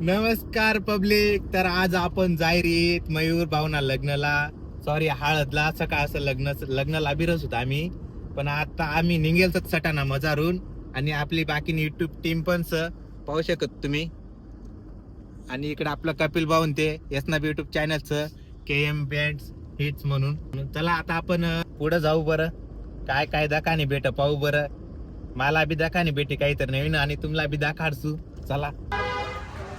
नमस्कार पब्लिक तर आज आपण जायरीत मयूर भावना लग्नाला सॉरी हळदला सकाळ असं लग्न लग्नाला बिरस होतो आम्ही. पण आता आम्ही निघेल तर सटाणा मजारून आणि आपली बाकी युट्यूब टीम पण स पाहू शकत तुम्ही. आणि इकडे आपलं कपिल भाऊन ते यसनाब युट्यूब चॅनलचं के एम बँड हिट्स म्हणून. चला आता आपण पुढे जाऊ बरं. काय काय दाखाने भेट पाहू बरं. मला बी दाखाने भेटे काही तर नवीन आणि तुम्हाला बी दाखाडसू. चला.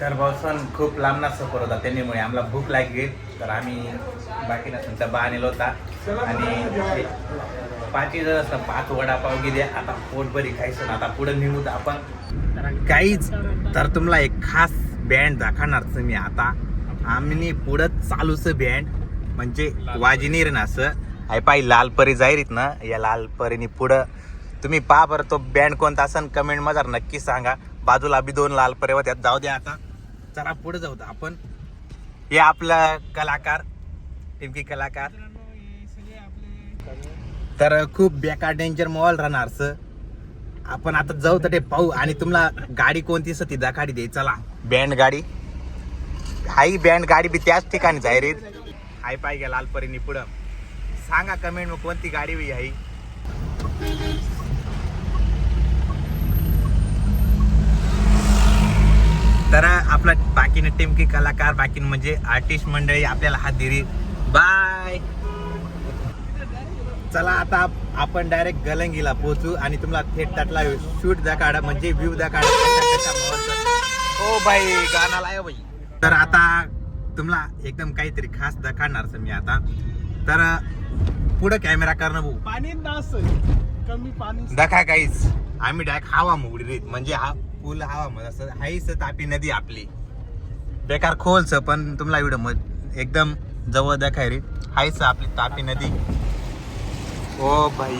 तर भाऊसन खूप लांबना सफर होता त्यांनीमुळे. आम्हाला भूक लागली तर आम्ही बाकी नसून डबा आणला होता. आणि पाचही जण असं पाच वडापाव गेले आता पोटभरी खायचं आता पुढे निघू आपण. काहीच तर तुम्हाला एक खास बँड दाखवणार मी आता. आम्ही पुढं चालूच बँड म्हणजे वाजिनीर ना असं. आहे पाय लाल परी जाईरीत ना या लाल परीने पुढं. तुम्ही पहा बरं तो बँड कोणता असन कमेंटमध्ये नक्की सांगा. बाजूला बी दोन लाल परे होत्या जाऊ द्या आता. चला पुढे जाऊ आपण हे आपला कलाकार टिमकी कलाकार. तर खूप बेकार डेंजर मॉल राहणार सर आपण आता जाऊ तर ते पाहू. आणि तुम्हाला गाडी कोणती ती दाखाडी दे चला. बँड गाडी. हाई बँड गाडी बी त्याच ठिकाणी जाय रे. हाय पाय गेला लालपरीनी पुढं. सांगा कमेंट मग कोणती गाडी बी हाई तर आपला बाकीने टिमकी कलाकार बाकी म्हणजे आर्टिस्ट मंडळी आपल्याला हात दिली. बाय चला आता आप- आपण डायरेक्ट गलंगीला पोहोचू आणि तुम्हाला थेट त्यातला शूट द्या काढा म्हणजे व्ह्यू द्या काढा. ओ बाई गाणं लाय बाई. तर आता तुम्हाला एकदम काहीतरी खास दाखवणार मी आता. तर पुढं कॅमेरा करणं भाऊ. पाणी कमी पाणी. दाखा काहीच आम्ही डायरेक्ट हवा मोगडी म्हणजे हा पूल हवा मग असं. हाईच तापी नदी आपली. बेकार खोलच पण तुम्हाला एवढं मग एकदम जवळ दाखाय रे. हायच आपली तापी नदी. ओ भाई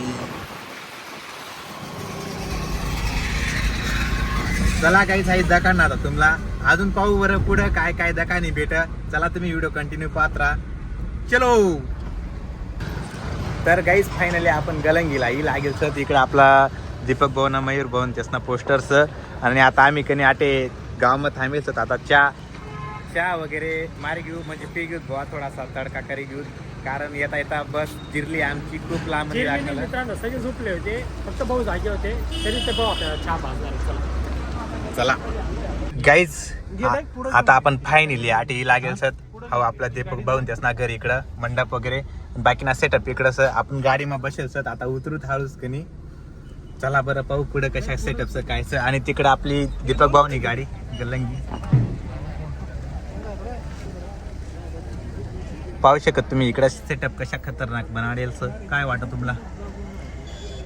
चला काही साईज ना आता तुम्हाला. अजून पाहू बरं पुढं काय काय दखा नाही भेट. चला तुम्ही व्हिडिओ कंटिन्यू पाहत राहा. चलो. तर गाईज फायनली आपण गलंगीला. ही लागेल सर तिकडे आपला दीपक भवन मयूर भवन त्यासना पोस्टर्स आणि आता आम्ही कनी आटे गावामध्ये थांबेल सर आता चहा चहा वगैरे मारी घेऊ म्हणजे पी घेऊ बुवा थोडासा तडका करी घेऊ. कारण येता येता बस जिरली आमची खूप लांब सगळे झोपले होते. फक्त भाऊ जागे होते. तरी ते भाऊ आपल्याला चहा चला. चला. गाईज आता आपण फायनली आटी लागेल सर. हो आपला दीपक भाऊन त्यासना घर इकडं मंडप वगैरे. बाकी ना सेटअप इकडं सर. आपण गाडी मग बसेल सर. आता उतरूत हळूच कनी चला बरं पाहू पुढं कशा सेटअपचं काय आणि तिकडं आपली दीपक भाऊनी गाडी गल्लंगी. पाहू शकत तुम्ही इकडं सेटअप कशा खतरनाक बनाडेल सर काय वाटत तुम्हाला?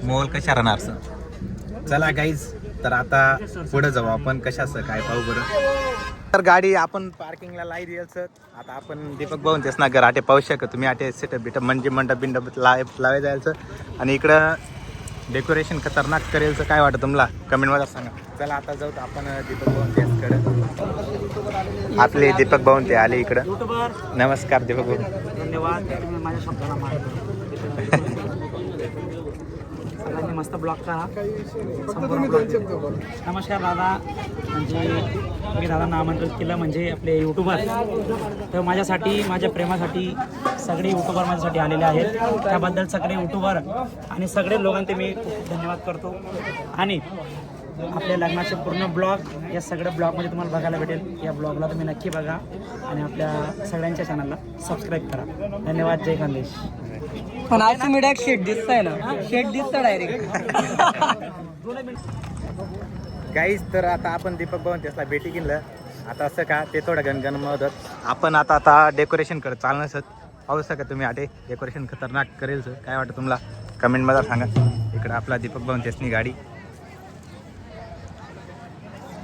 मोल कशा राहणार सर चला गाईज तर आता पुढे जाऊ आपण. कशाचं काय पाहू बरं. तर गाडी आपण पार्किंगला लाई देईल सर आता आपण दीपक भाऊन तेच ना घर आटे पाहू शकत तुम्ही. आटे सेटअप बिटअप म्हणजे मंडप बिंडप लाव लावाय जायला सर आणि इकडं डेकोरेशन खतरनाक करेल तर काय वाटतं तुम्हाला? कमेंटमध्ये सांगा. चला आता जाऊ तर आपण दीपक भाऊन तेचकडे आपले दीपक भाऊन ते आले इकडं. नमस्कार दीपक भाऊ. धन्यवाद. तुम्ही माझ्या शब्दाला मान सगळ्यांनी मस्त ब्लॉग करा. नमस्कार दादा. म्हणजे मी दादांना आमंत्रित केलं म्हणजे आपले युट्यूबर तर माझ्यासाठी माझ्या प्रेमासाठी सगळे युट्यूबर माझ्यासाठी आलेले आहेत. त्याबद्दल सगळे युट्यूबर आणि सगळे लोकांचे मी खूप धन्यवाद करतो. आणि आपल्या लग्नाचे पूर्ण ब्लॉग या सगळ्या ब्लॉगमध्ये तुम्हाला बघायला भेटेल. या ब्लॉगला तुम्ही नक्की बघा आणि आपल्या सगळ्यांच्या चॅनलला सबस्क्राईब करा. धन्यवाद. जय खानदेश पण आज तुम्ही डायरेक्ट शेट दिसताय ना. शेट दिसतं डायरेक्ट काहीच तर आता आपण दीपक भवन त्याला भेटी गेलं आता असं का ते थोडं गणगण मदत. आपण आता आता डेकोरेशन करत चालणार सर पाहू सका तुम्ही आटे डेकोरेशन खतरनाक करेल सर. काय वाटतं तुम्हाला? कमेंटमध्ये सांगा. इकडं आपला दीपक भवन त्यासनी गाडी.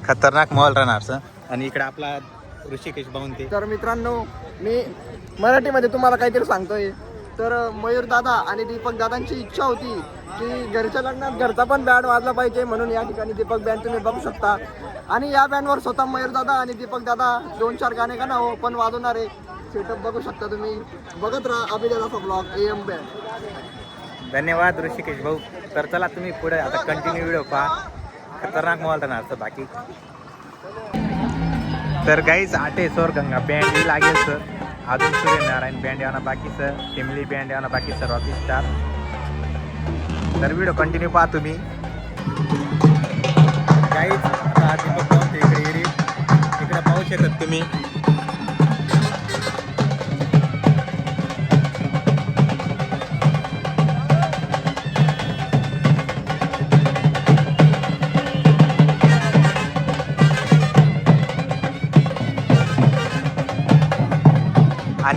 खतरनाक मॉल राहणार सर. आणि इकडं आपला ऋषिकेश भवन ते तर मित्रांनो मी मराठीमध्ये तुम्हाला काहीतरी सांगतोय. तर मयूर दादा आणि दीपक दादांची इच्छा होती की घरच्या लग्नात घरचा पण बँड वाजला पाहिजे म्हणून या ठिकाणी दीपक बँड तुम्ही बघू शकता. आणि या बँडवर स्वतः मयूर दादा आणि दीपक दादा दोन चार गाणे का ना हो पण वाजवणार आहे. सेटअप बघू शकता तुम्ही. बघत राहा अभिदादाचा ब्लॉग ए एम बँड धन्यवाद ऋषिकेश भाऊ. तर चला तुम्ही पुढे आता कंटिन्यू व्हिडिओ पहा. खतरनाक मॉल राहणार तर बाकी. तर काहीच आटे सोर गंगा बँड लागेल सर अजून सूर्यनारायण बँड येणार बाकी सर टिमली बँड येणार बाकी सर रॉकी स्टार. तर व्हिडिओ कंटिन्यू पहा तुम्ही. काहीच इकडे इकडे पाहू शकत तुम्ही.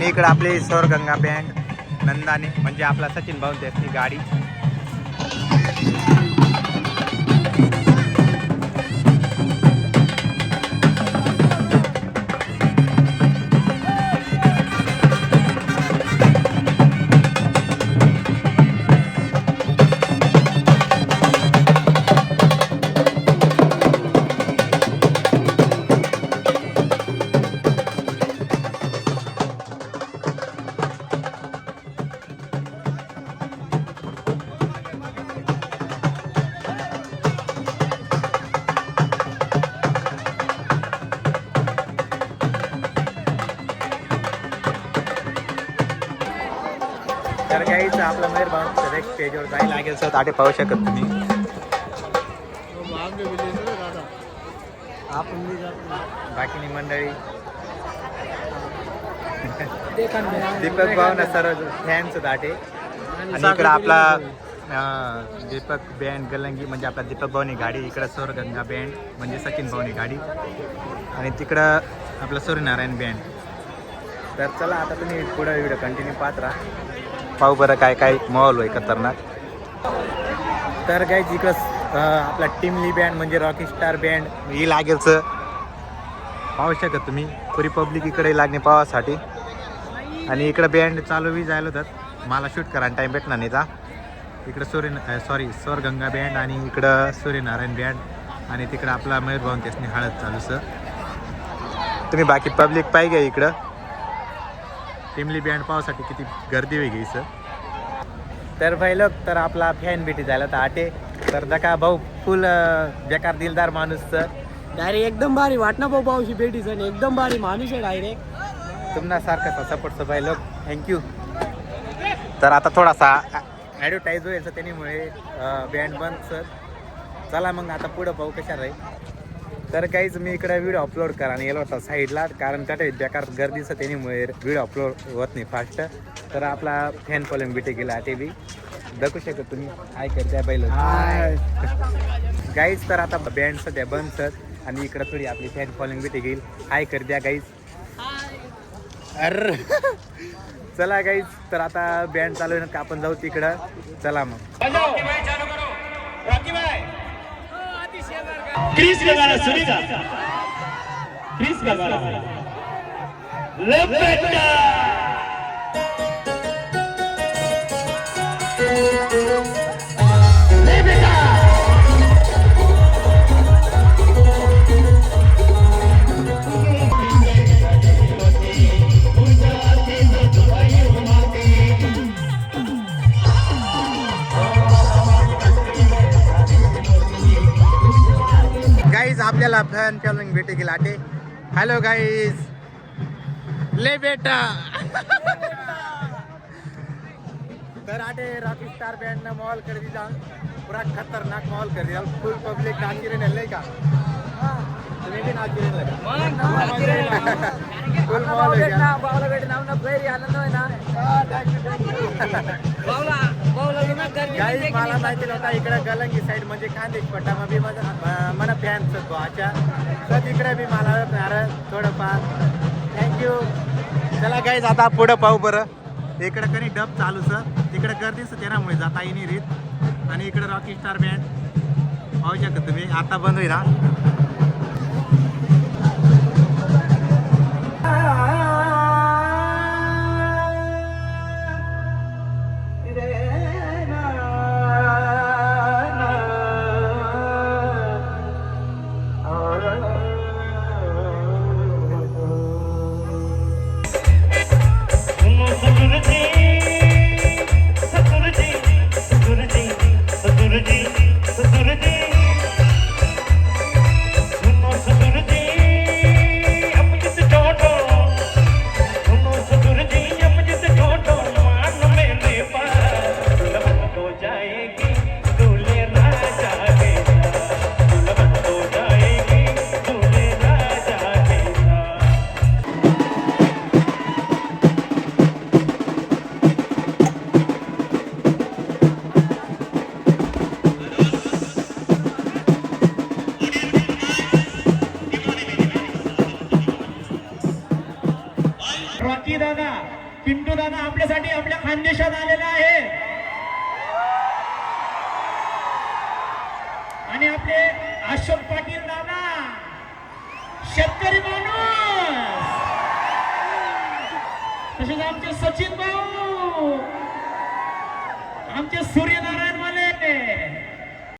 आणि इकडं आपले सौर गंगा बँड नंदाने म्हणजे आपला सचिन भाऊ त्याची गाडी. आपला भाऊ जायला लागेल सर आटे पाहू शकत तुम्ही. बाकी मंडळी. दीपक भाऊ ना सर्व फॅन्स दाटे आणि इकडं आपला दीपक बँड गलंगी म्हणजे आपला दीपक भाऊनी गाडी इकडं सौर गंगा बँड म्हणजे सचिन भाऊनी गाडी. आणि तिकडं आपलं सूर्यनारायण बँड तर चला आता तुम्ही पुढं व्हिडिओ कंटिन्यू पाहत राहा. पाहू बरं काय काय माहोल होय खतरनाक. तर काय इकडं अं, आपला टिमली बँड म्हणजे रॉकी स्टार बँड ही लागेलच. पाहू शकत तुम्ही पुरी पब्लिक इकडे लागणे पावासाठी. आणि इकडं बँड चालू बी जायला होतात. मला शूट करा टाईम भेटणार नाही जा. इकडं सूर्य सॉरी सौर गंगा बँड आणि इकडं सूर्यनारायण बँड आणि तिकडं आपला मयूर भाऊन त्यासनी हळद चालू सर तुम्ही बाकी पब्लिक पाहिजे इकडं. टिमली बँड पावासाठी किती गर्दी वेगळी सर तर पहिलं तर आपला फॅन भेटी झाला तर आटे. तर दका भाऊ फुल बेकार दिलदार माणूस सर डायरेक्ट एकदम भारी वाटणं भाऊ भाऊशी भेटीच आणि एकदम भारी माणूस आहे डायरेक्ट तुम्हाला सारखा सपोर्ट पाहिलं थँक्यू तर आता थोडासा ॲडव्हर्टाईज होईल सर त्याच्यामुळे बँड बंद सर चला मग आता पुढं पाहू कशा राहील. तर काहीच मी इकडे व्हिडिओ अपलोड करा आणि गेलो होता साईडला कारण काय बेकार गर्दीचं त्याच्यामुळे व्हिडिओ अपलोड होत नाही फास्ट तर आपला फॅन फॉलोइंग भेटे गेला ते बी. दाखवू शकत तुम्ही. हाय करत्या पहिलं गाईज तर आता बँड सध्या बंद सर. आणि इकडं थोडी आपली फॅन फॉलोइंग भेटे घेईल हाय कर द्या गाईज अर. चला गाईज तर आता बँड चालू आहे ना आपण जाऊ तिकडं. चला मग. क्रिस का गाना सुनेगा क्रिस का गाना ले बेटा फॅन फॉलोइंग भेटे गेला आटे हॅलो गाईज ले बेटा. तर आटे रॉकी स्टार बँड ना मॉल कर दी जाऊन पूरा खतरनाक मॉल कर दिया फुल पब्लिक नाची रहे नहीं का? तुम्ही भी नाची रहे लगा फुल मॉल है क्या काही मला माहिती नव्हता इकडे गलंगी साईड म्हणजे कांदे पट्टा मग बी माझा मला फॅन गोवाच्या तर तिकडे बी मला अरे थोडंफार. थँक्यू चला काही आता पुढं पाहू बरं. इकडं कधी डब चालू सर तिकडे गर्दीच त्यामुळे जाता येईल रीत. आणि इकडे रॉकी स्टार बँड पाहू शकता तुम्ही. आता बंद होईल आपल्या खानदेशात आलेला आहे. आणि आपले अशोक पाटील दादा शेतकरी माणूस. तसेच आमचे सचिन भाऊ आमचे सूर्यनारायण